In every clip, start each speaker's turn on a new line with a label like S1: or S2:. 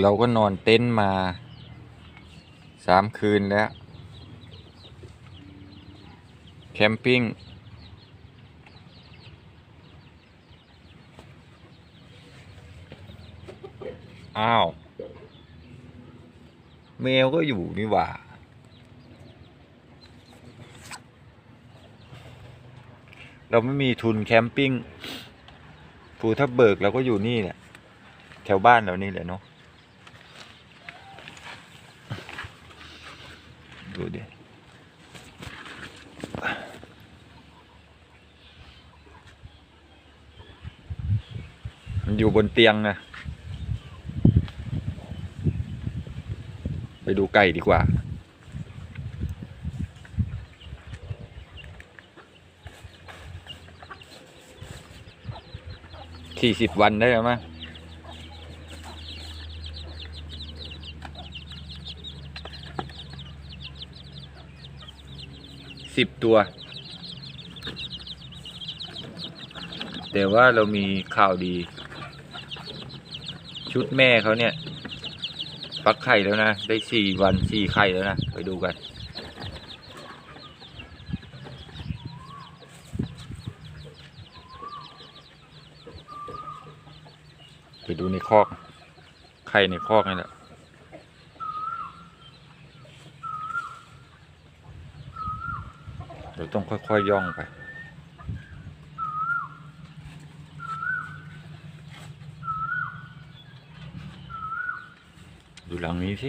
S1: เราก็นอนเต็นท์มาสามคืนแล้ว แคมปิ้ง อ้าว แมวก็อยู่นี่หว่าเราไม่มีทุนแคมปิ้งภูทับเบิกเราก็อยู่นี่แหละแถวบ้านเรานี่แหละเนาะ ดูดิมันอยู่บนเตียงนะ ไปดูไก่ดีกว่า สี่สิบวันได้แล้วมั้ง สิบตัว แต่ว่าเรามีข่าวดี ชุดแม่เขาเนี่ยฟักไข่แล้วนะ ได้สี่วันสี่ไข่แล้วนะ ไปดูกันไปดูในคอก ไข่ในคอกนี่แหละ เรา ต้องค่อยๆย่องไป ดูหลังนี้สิ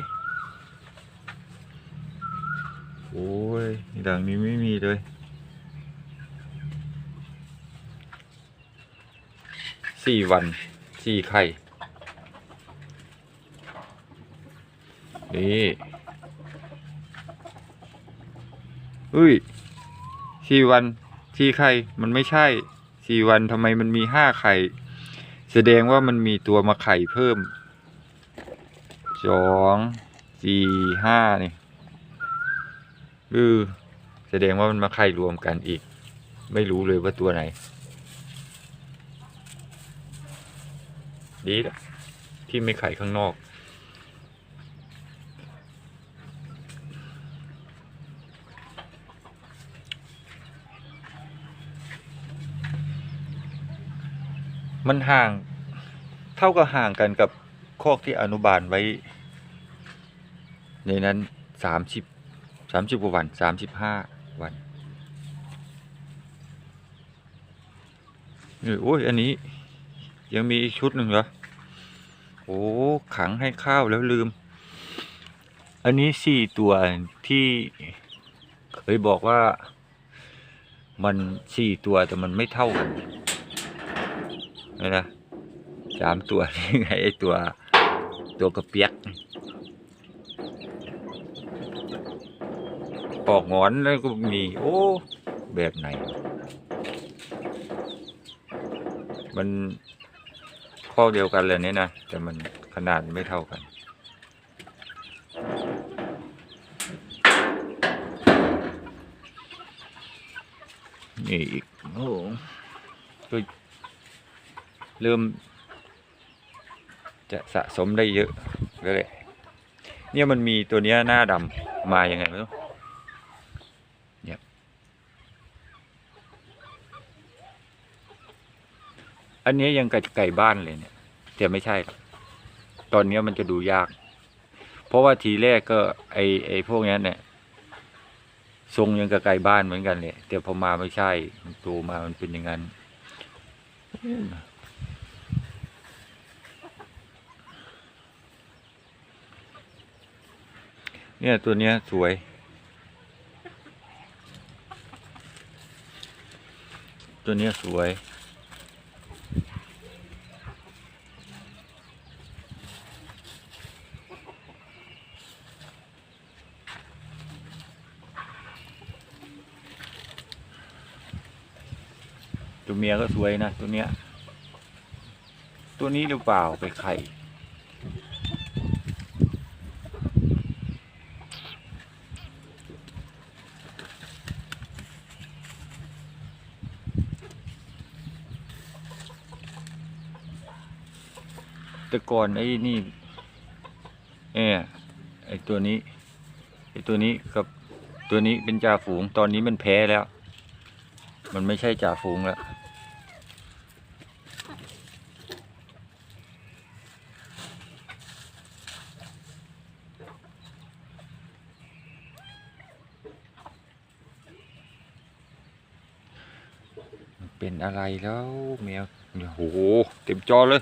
S1: โอ้ยหลังนี้ไม่มีเลยสี่วันสี่ไข่ นี่ อุ้ย สี่วันสี่ไข่มันไม่ใช่สี่วันทำไมมันมีห้าไข่ แสดงว่ามันมีตัวมาไข่เพิ่มสองสี่ห้านี่เออแสดงว่ามันมาไข่รวมกันอีก ไม่รู้เลยว่าตัวไหน ดีละที่ไม่ไข่ข้างนอก มันห่าง เท่ากับห่างกันกับคอกที่อนุบาลไว้ ในนั้นสามสิบสามสิบกว่าวันสามสิบห้าวันนี่โอ้ยอันนี้ ยังมีอีกชุดหนึ่งเหรอโอ้ขังให้ข้าวแล้วลืม อันนี้สี่ตัวที่เคยบอกว่ามันสี่ตัวแต่มันไม่เท่ากัน นะสามตัวนี่ไงไอตัวตัวกระเปียกออกงอนแล้วก็มี โอ้ แบบไหน มันข้อเดียวกันเลยเนี่ยนะ แต่มันขนาดไม่เท่ากัน นี่อีกโอ้ก็ เริ่ม จะสะสมได้เยอะเลยเนี่ยมันมีตัวเนี้ยหน้าดำมาอยังไงไม่รู้เนี่ยอันนี้ยังกับไก่บ้านเลยเนี่ยแต่ไม่ใช่ตอนนี้มันจะดูยาก เพราะว่าทีแรกก็ไอไอพวกเนี้ยเนี่ยทรงยังกับไก่บ้านเหมือนกันเลยแต่พอมาไม่ใช่มันโตมามันเป็นอย่างนั้น เนี่ยตัวเนี้ยสวย ตัวเนี้ยสวย ตัวเมียก็สวยนะ ตัวเนี้ย ตัวนี้หรือเปล่าไปไข่ แต่ก่อนไอ้นี่เออไอ้ตัวนี้ไอ้ตัวนี้กับตัวนี้เป็นจ่าฝูงตอนนี้มันแพ้แล้ว มันไม่ใช่จ่าฝูงแล้วเป็นอะไรแล้วแมวโอ้โห เต็มจอเลย